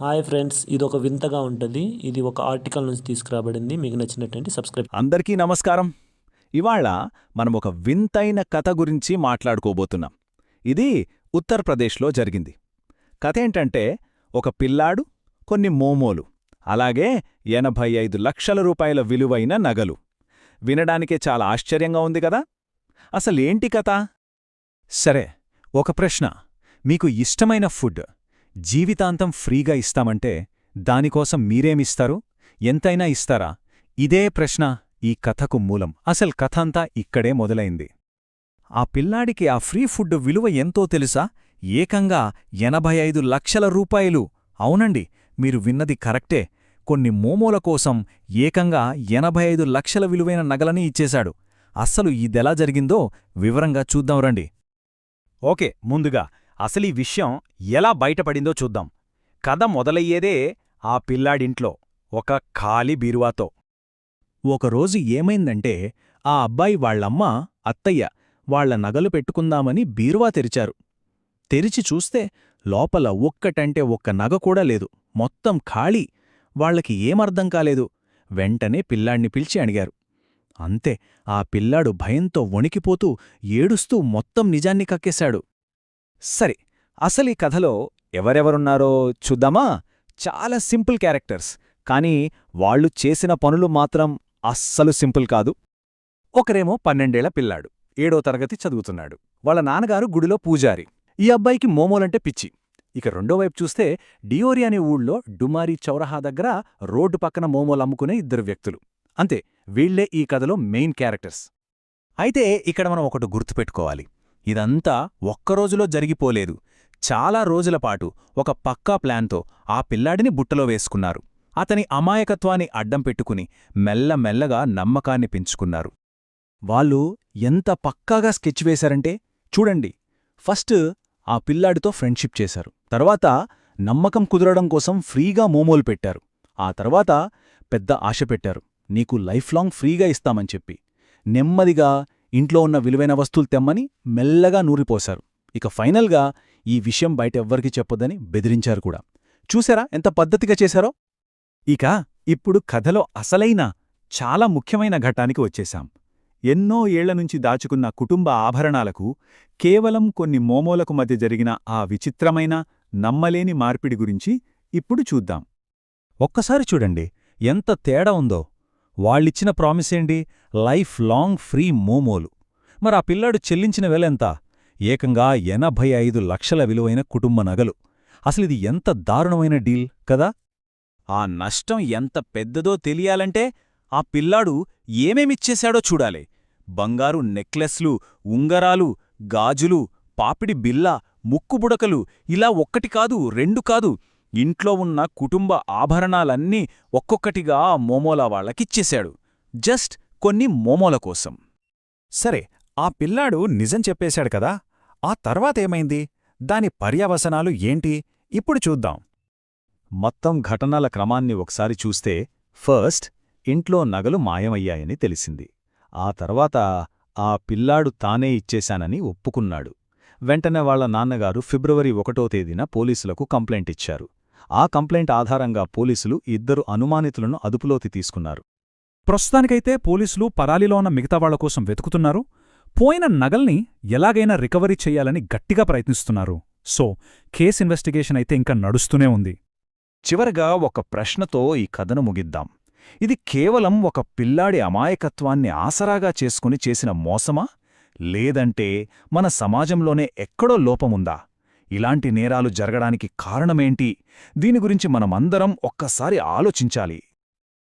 Hi friends ఇది ఒక వింతగా ఉంటుంది. ఇది ఒక ఆర్టికల్ నుంచి తీసుకురాబడింది. మీకు నచ్చినటువంటి సబ్స్క్రైబ్ అందరికీ నమస్కారం. ఇవాళ మనం ఒక వింతైన కథ గురించి మాట్లాడుకోబోతున్నాం. ఇది ఉత్తరప్రదేశ్లో జరిగింది. కథ ఏంటంటే ఒక పిల్లాడు కొన్ని మోమోలు అలాగే ఎనభై ఐదు లక్షల రూపాయల విలువైన నగలు. వినడానికే చాలా ఆశ్చర్యంగా ఉంది కదా? అసలేంటి కథ? సరే ఒక ప్రశ్న. మీకు ఇష్టమైన ఫుడ్. జీవితాంతం ఫ్రీగా ఇస్తామంటే దానికోసం మీరేమిస్తారు? ఎంతైనా ఇస్తారా? ఇదే ప్రశ్న ఈ కథకు మూలం. అసలు కథ అంతా ఇక్కడే మొదలైంది. ఆ పిల్లాడికి ఆ ఫ్రీ ఫుడ్ విలువ ఎంతో తెలుసా? ఏకంగా ఎనభై ఐదు లక్షల రూపాయలు. అవునండి మీరు విన్నది కరెక్టే. కొన్ని మోమోల కోసం ఏకంగా ఎనభై ఐదు లక్షల విలువైన నగలని ఇచ్చేశాడు. అస్సలు ఇదెలా జరిగిందో వివరంగా చూద్దాం రండి. ఓకే ముందుగా అసలీ విషయం ఎలా బయటపడిందో చూద్దాం. కథ మొదలయ్యేదే ఆ పిల్లాడింట్లో ఒక ఖాళీ బీరువాతో. ఒకరోజు ఏమైందంటే ఆ అబ్బాయి వాళ్ళమ్మ అత్తయ్య వాళ్ళ నగలు పెట్టుకుందామని బీరువా తెరిచారు. తెరిచి చూస్తే లోపల ఒక్కటంటే ఒక్క నగ కూడా లేదు. మొత్తం ఖాళీ. వాళ్ళకి ఏమర్థం కాలేదు. వెంటనే పిల్లాణ్ణి పిలిచి అడిగారు. అంతే ఆ పిల్లాడు భయంతో వణికిపోతూ ఏడుస్తూ మొత్తం నిజాన్ని కక్కేశాడు. సరే అసలీ కథలో ఎవరెవరున్నారో చూద్దామా? చాలా సింపుల్ క్యారెక్టర్స్ కానీ వాళ్ళు చేసిన పనులు మాత్రం అస్సలు సింపుల్ కాదు. ఒకరేమో పన్నెండేళ్ళ పిల్లాడు ఏడో తరగతి చదువుతున్నాడు. వాళ్ళ నాన్నగారు గుడిలో పూజారి. ఈ అబ్బాయికి మోమోలంటే పిచ్చి. ఇక రెండో వైపు చూస్తే డియోరి అనే ఊళ్ళో డుమారి చౌరహా దగ్గర రోడ్డు పక్కన మోమోలు అమ్ముకునే ఇద్దరు వ్యక్తులు. అంతే వీళ్ళే ఈ కథలో మెయిన్ క్యారెక్టర్స్. అయితే ఇక్కడ మనం ఒకటి గుర్తుపెట్టుకోవాలి. ఇదంతా ఒక్కరోజులో జరిగిపోలేదు. చాలా రోజులపాటు ఒక పక్కా ప్లాన్తో ఆ పిల్లాడిని బుట్టలో వేసుకున్నారు. అతని అమాయకత్వాన్ని అడ్డం పెట్టుకుని మెల్లమెల్లగా నమ్మకాన్ని పెంచుకున్నారు. వాళ్ళు ఎంత పక్కాగా స్కెచ్ వేశారంటే చూడండి ఫస్ట్ ఆ పిల్లాడితో ఫ్రెండ్షిప్ చేశారు. తర్వాత నమ్మకం కుదరడం కోసం ఫ్రీగా మోమోలు పెట్టారు. ఆ తర్వాత పెద్ద ఆశ పెట్టారు. నీకు లైఫ్ లాంగ్ ఫ్రీగా ఇస్తామని చెప్పి. నెమ్మదిగా ఇంట్లో ఉన్న విలువైన వస్తువులు తెమ్మని మెల్లగా నూరిపోశారు. ఇక ఫైనల్గా ఈ విషయం బయట ఎవ్వరికీ చెప్పొద్దని బెదిరించారు కూడా. చూసారా ఎంత పద్ధతిగా చేశారో? ఇక ఇప్పుడు కథలో అసలైన చాలా ముఖ్యమైన ఘట్టానికి వచ్చేశాం. ఎన్నో ఏళ్ళనుంచి దాచుకున్న కుటుంబ ఆభరణాలకు కేవలం కొన్ని మోమోలకు మధ్య జరిగిన ఆ విచిత్రమైన నమ్మలేని మార్పిడి గురించి ఇప్పుడు చూద్దాం. ఒక్కసారి చూడండి ఎంత తేడా ఉందో. వాళ్ళిచ్చిన ప్రామిసేండి లైఫ్ లాంగ్ ఫ్రీ మోమోలు. మరి ఆ పిల్లాడు చెల్లించిన వెలెంత ఏకంగా ఎనభై ఐదు లక్షల విలువైన కుటుంబ నగలు. అసలిది ఎంత దారుణమైన డీల్ కదా? ఆ నష్టం ఎంత పెద్దదో తెలియాలంటే ఆ పిల్లాడు ఏమేమిచ్చేశాడో చూడాలి. బంగారు నెక్లెస్లు ఉంగరాలు గాజులు పాపిడి బిల్ల ముక్కుబుడకలు ఇలా ఒక్కటి కాదు రెండు కాదు. ఇంట్లో ఉన్న కుటుంబ ఆభరణాలన్నీ ఒక్కొక్కటిగా మోమోలా వాళ్ళకిచ్చేశాడు. జస్ట్ కొన్ని మోమోల కోసం. సరే ఆ పిల్లాడు నిజం చెప్పేశాడు కదా? ఆ తర్వాతేమైంది దాని పర్యవసనాలు ఏంటి? ఇప్పుడు చూద్దాం. మొత్తం ఘటనల క్రమాన్ని ఒకసారి చూస్తే ఫస్ట్ ఇంట్లో నగలు మాయమయ్యాయని తెలిసింది. ఆ తర్వాత ఆ పిల్లాడు తానే ఇచ్చేశానని ఒప్పుకున్నాడు. వెంటనే వాళ్ళ నాన్నగారు ఫిబ్రవరి ఒకటో తేదీన పోలీసులకు కంప్లైంట్ ఇచ్చారు. ఆ కంప్లైంట్ ఆధారంగా పోలీసులు ఇద్దరు అనుమానితులను అదుపులోకి తీసుకున్నారు. ప్రస్తుతానికైతే పోలీసులు పరాలిలో ఉన్న మిగతా కోసం వెతుకుతున్నారు. పోయిన నగల్ని ఎలాగైనా రికవరీ చెయ్యాలని గట్టిగా ప్రయత్నిస్తున్నారు. సో కేస్ ఇన్వెస్టిగేషన్ అయితే ఇంకా నడుస్తూనే ఉంది. చివరగా ఒక ప్రశ్నతో ఈ కథను ముగిద్దాం. ఇది కేవలం ఒక పిల్లాడి అమాయకత్వాన్ని ఆసరాగా చేసుకుని చేసిన మోసమా? లేదంటే మన సమాజంలోనే ఎక్కడో లోపముందా? ఇలాంటి నేరాలు జరగడానికి కారణమేంటి? దీని గురించి మనమందరం ఒక్కసారి ఆలోచించాలి.